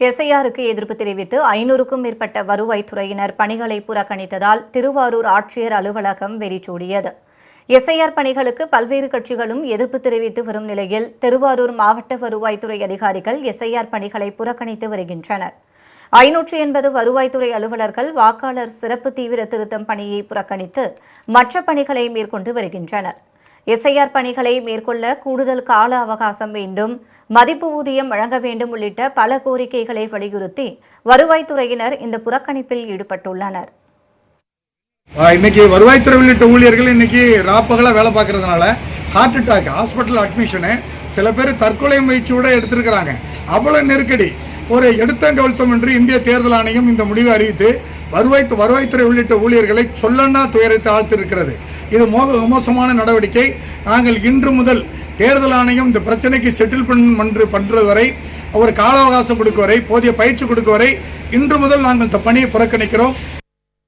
எஸ்ஐஆருக்கு எதிர்ப்பு தெரிவித்து ஐநூறுக்கும் மேற்பட்ட வருவாய்த்துறையினர் பணிகளை புறக்கணித்ததால் திருவாரூர் ஆட்சியர் அலுவலகம் வெறிச்சூடியது. எஸ்ஐஆர் பணிகளுக்கு பல்வேறு கட்சிகளும் எதிர்ப்பு தெரிவித்து வரும் நிலையில் திருவாரூர் மாவட்ட வருவாய்த்துறை அதிகாரிகள் எஸ்ஐஆர் பணிகளை புறக்கணித்து வருகின்றனர். ஐநூற்று எண்பது வருவாய்த்துறை அலுவலர்கள் வாக்காளர் சிறப்பு தீவிர திருத்தம் பணியை புறக்கணித்து மற்ற பணிகளை மேற்கொண்டு வருகின்றனர். எஸ்ஐஆர் பணிகளை மேற்கொள்ள கூடுதல் கால அவகாசம் வேண்டும். மதிப்பு ஊதியம் வழங்க வேண்டும் உள்ளிட்ட பல கோரிக்கைகளை வலியுறுத்தி வருவாய்த்துறையினர் இந்த புறக்கணிப்பில் ஈடுபட்டுள்ளனர். இன்னைக்கு வருவாய்த்துறை உள்ளிட்ட ஊழியர்கள் இன்னைக்கு ராப்பகலா வேலை பார்க்கறதுனால ஹார்ட் அட்டாக் ஹாஸ்பிட்டல் அட்மிஷனு சில பேர் தற்கொலை முயற்சியோட எடுத்திருக்கிறாங்க. அவ்வளோ நெருக்கடி. ஒரு எடுத்தங்கவழ்த்தம் என்று இந்திய தேர்தல் ஆணையம் இந்த முடிவை அறிவித்து வருவாய் வருவாய்த்துறை உள்ளிட்ட ஊழியர்களை சொல்லன்னா துயரத்தை ஆழ்த்திருக்கிறது இது மோக மோசமான நடவடிக்கை. நாங்கள் இன்று முதல் தேர்தல் ஆணையம் இந்த பிரச்சனைக்கு செட்டில் பண்ண பண்ணுறது வரை அவர் கால அவகாசம் கொடுக்க வரை போதிய பயிற்சி கொடுக்க வரை இன்று முதல் நாங்கள் இந்த பணியை புறக்கணிக்கிறோம்.